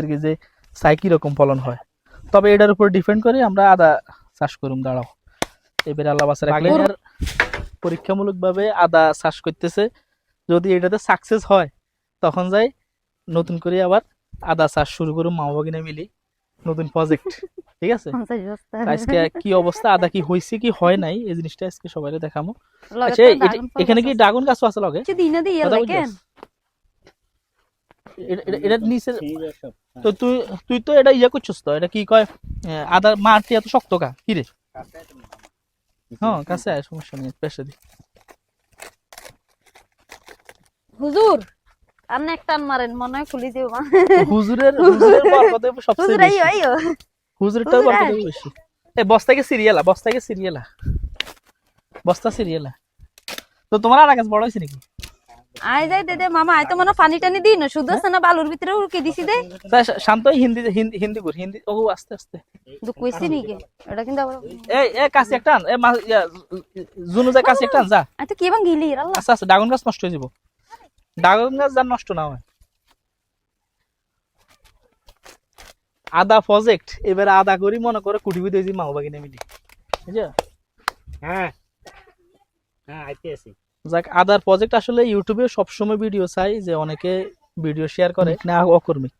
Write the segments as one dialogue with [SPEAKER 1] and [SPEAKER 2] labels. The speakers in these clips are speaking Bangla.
[SPEAKER 1] আর কি যে চাই কীরকম ফলন হয়। তবে এটার উপর ডিপেন্ড করে আমরা আদা চাষ করুম দাঁড়াও। এবারে আল্লাহ বাসা রাখলে আর পরীক্ষামূলকভাবে আদা চাষ করতেছে। যদি এটাতে সাকসেস হয় তখন যাই নতুন করে আবার আদা চাষ শুরু করুম মা বাবা কিনে মিলি। নতুন প্রজেক্ট ঠিক আছে? আজকে কি অবস্থা? আদা কি হয়েছে কি হয় নাই? এই জিনিসটা আজকে সবাই দেখামো। আচ্ছা এখানে কি। ড্রাগন গাছ আছে লগে
[SPEAKER 2] কিছু দিনে দিয়ে
[SPEAKER 1] কথা
[SPEAKER 2] লাগেন
[SPEAKER 1] এটা- নিচে তো তুই তুই তো এটা ইয়ে করছিস তো এটা কি কয় আহ, আদা মাটি এত শক্ত কা কি রে? হ্যাঁ কাছে আয় সমস্যা নেই পেশে দি।
[SPEAKER 2] হুজুর আপনি এক টান মারেন মনে হয় খুলি দিব
[SPEAKER 1] হুজুরের হুজুরের বরকত সবচেয়ে বেশি। বরকত। বেশি। এই বস্তাকে সিরিয়ালা বস্তাকে সিরিয়ালা। বস্তা সিরিয়ালা। তো তোমার আর গাছ বড় হয়েছে নাকি?
[SPEAKER 2] আই যাই দে দে মামা আই তো মনে পানি টানি দিই না শুধু আছে না বালুর ভিতরে উড়কে দিছি দে।
[SPEAKER 1] শান্ত হিন্দি হিন্দি হিন্দি কর হিন্দি ও আস্তে আস্তে।
[SPEAKER 2] কিন্তু কইছি নাকি এটা কিন্তু আবার
[SPEAKER 1] এই এ কাছে একটা আন এ জুনু যা কাছে একটা আন যা।
[SPEAKER 2] আই তো কি বাং গিলি? আল্লাহ।
[SPEAKER 1] আস্তে ড্রাগন গাছ নষ্ট হয়ে যাব। ড্রাগন গাছ যার নষ্ট না হয়। আদা প্রজেক্ট এবারে আদা করি মনে করে কুটি কুটি দিয়েছি মা কিনে মিলি। বুঝছ?
[SPEAKER 3] হ্যাঁ। হ্যাঁ আইতে আছি।
[SPEAKER 1] যাক আদার প্রজেক্ট আসলে ইউটিউবে সবসময় ভিডিও চাই যে অনেকে ভিডিও শেয়ার করে না অকর্মিক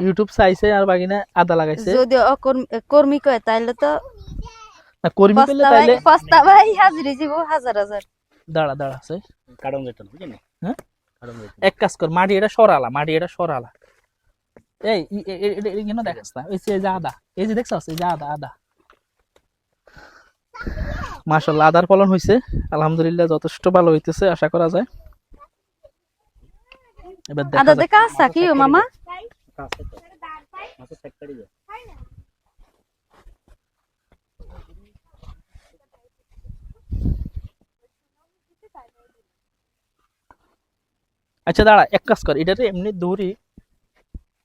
[SPEAKER 1] ইউটিউব চাইছে আর বাকিনা আদা লাগাইছে
[SPEAKER 2] যদি অকর্ম- কর্মী কয় তাইলে তো
[SPEAKER 1] না কর্মী পেলে
[SPEAKER 2] পস্তা পস্তা ভাই হাজিরি হাজার হাজার
[SPEAKER 1] দাঁড়া দাঁড়া আছে
[SPEAKER 3] কারণ যেত না
[SPEAKER 1] হ্যাঁ? এক কাজ কর মাটি এটা সরালা মাটি এটা সরালা এই দেখাস না যে আদা এই যে দেখছস এই যে আদা আদা মাশাল্লাহ আদার ফলন হয়েছে আলহামদুলিল্লাহ যথেষ্ট ভালো হইতেছে আশা করা যায়। এবার দেখা
[SPEAKER 2] দেখা কি মামা?
[SPEAKER 1] আচ্ছা দাঁড়া এক কাজ কর এটাতে এমনি দৌড়ি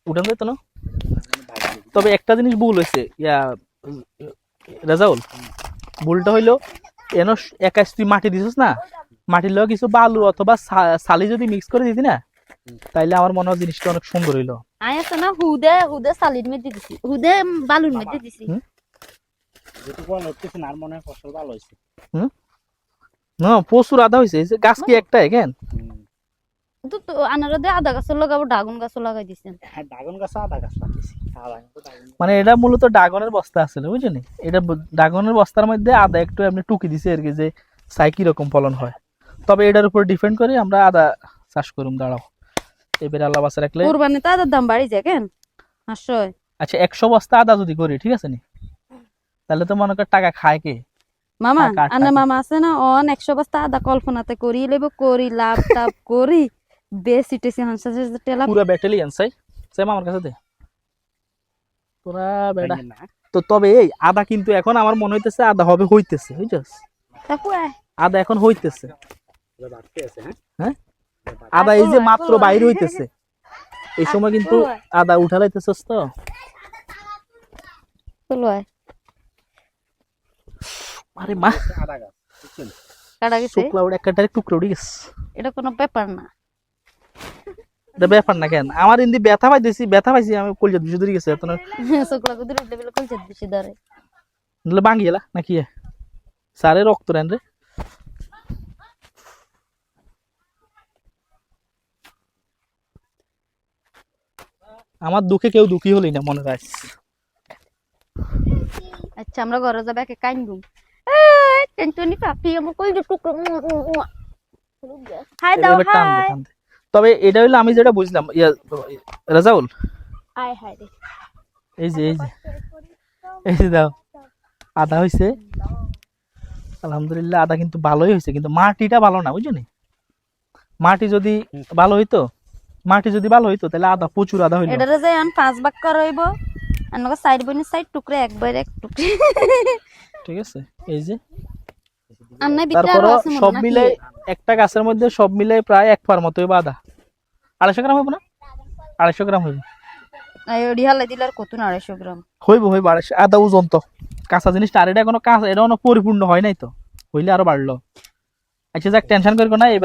[SPEAKER 1] উঠান যেত না। তবে একটা জিনিস ভুল হয়েছে ইয়া রেজাউল। ভুলটা হইল এন একাশ তুই মাটি দিছিস না মাটির লগে কিছু বালু অথবা সালি যদি মিক্স করে দিতি না তাইলে আমার মনে হয় জিনিসটা অনেক সুন্দর হইল।
[SPEAKER 2] আই আছে না হুদে হুদে সালির মধ্যে দিছি হুদে বালুর মধ্যে দিছি।
[SPEAKER 1] হুম।
[SPEAKER 3] যেটুকু হচ্ছে না আর মনে হয় ফসল ভালো হয়েছে
[SPEAKER 1] না প্রচুর আদা হয়েছে এই যে গাছ কি একটাই কেন?
[SPEAKER 2] তো আনারা আদা গাছ লাগাবো ড্রাগন গাছ লাগাই দিছেন।
[SPEAKER 3] হ্যাঁ ড্রাগন গাছ আদা গাছ।
[SPEAKER 1] মানে এটা মূলত ড্রাগনের বস্তা বুঝছেন এটা ড্রাগনের বস্তার মধ্যে আদা একটু এমনি টুকি দিছে আর কি যে কীরকম ফলন হয়। তবে এটার উপর ডিপেন্ড করে আমরা আদা চাষ করুম দাঁড়াও। এবারে আল্লাহ বাসা রাখলে
[SPEAKER 2] কোরবানি তো আদার দাম বাড়ি যায় কেন
[SPEAKER 1] আচ্ছা একশো বস্তা আদা যদি করি ঠিক আছে নি? তাহলে তো মনে কর টাকা খায় কে?
[SPEAKER 2] মামা আনা মামা আছে না অন একশো বস্তা আদা কল্পনাতে করি লেব করি লাভ টাভ করি। বেশি টেসি হাঁসা টেলা
[SPEAKER 1] পুরো চাই আমার কাছে দে। বেটা তো তবে এই আদা কিন্তু এখন আমার মনে হইতেছে আদা হবে হইতেছে বুঝছস? আদা এখন হইতেছে।
[SPEAKER 3] আছে হ্যাঁ?
[SPEAKER 1] হ্যাঁ? আদা এই যে মাত্র বাইরে হইতেছে। এই সময় কিন্তু আদা উঠালাইতেছস তো।
[SPEAKER 2] চলো আয়
[SPEAKER 1] আরে মা।
[SPEAKER 3] আদা
[SPEAKER 2] কাটা গেছে?
[SPEAKER 1] শুকলা ওটা একটা টুকরো উঠে গেছে।
[SPEAKER 2] এটা কোনো ব্যাপার না।
[SPEAKER 1] এটা ব্যাপার না কেন? আমার ইন্দি ব্যথা পাইতেছি ব্যথা পাইছি আমি কলজা দুশো ধরে গেছে এত
[SPEAKER 2] শুক্লা কুদুর উঠলে বেলে কলচে দিছি ধরে।
[SPEAKER 1] নাহলে ভাঙি গেলা নাকি? সারে রক্ত রেন রে। আমার দুঃখে কেউ দুঃখী হলি না মনে রাখ
[SPEAKER 2] আচ্ছা আমরা ঘরে যাবে একে কাইনবুম টেনটনি পাপি আমার কই টুকরো হাই দাও হাই।
[SPEAKER 1] তবে এটা হইল আমি যেটা বুঝলাম রাজাউল? এই যে এই যে। এই যে দাও। আদা হয়েছে আলহামদুলিল্লাহ আদা কিন্তু ভালোই হয়েছে কিন্তু মাটিটা ভালো না বুঝছ নি? মাটি যদি ভালো হইতো মাটি যদি ভালো হইতো তাহলে আদা প্রচুর আদা হইল।
[SPEAKER 2] এটারে যে আন পাঁচ ভাগ করাইব আনকে সাইড বনি সাইড টুকরে একবার এক টুকরে।
[SPEAKER 1] ঠিক আছে এই যে। তারপর সব? মিলে একটা গাছের মধ্যে সব মিলে প্রায় এক পার মতো হইব আদা। আড়াইশো গ্রাম হইব না? আড়াইশো গ্রাম হইব।
[SPEAKER 2] দিলে আর কত না আড়াইশো গ্রাম?
[SPEAKER 1] হইব হইব আড়াইশো আদা ওজন তো। কাঁচা জিনিসটা আর এটা এখনও কাঁচা এটা কোনো পরিপূর্ণ হয় নাই তো। হইলে আরও বাড়লো। আচ্ছা যাক টেনশন করব না এবার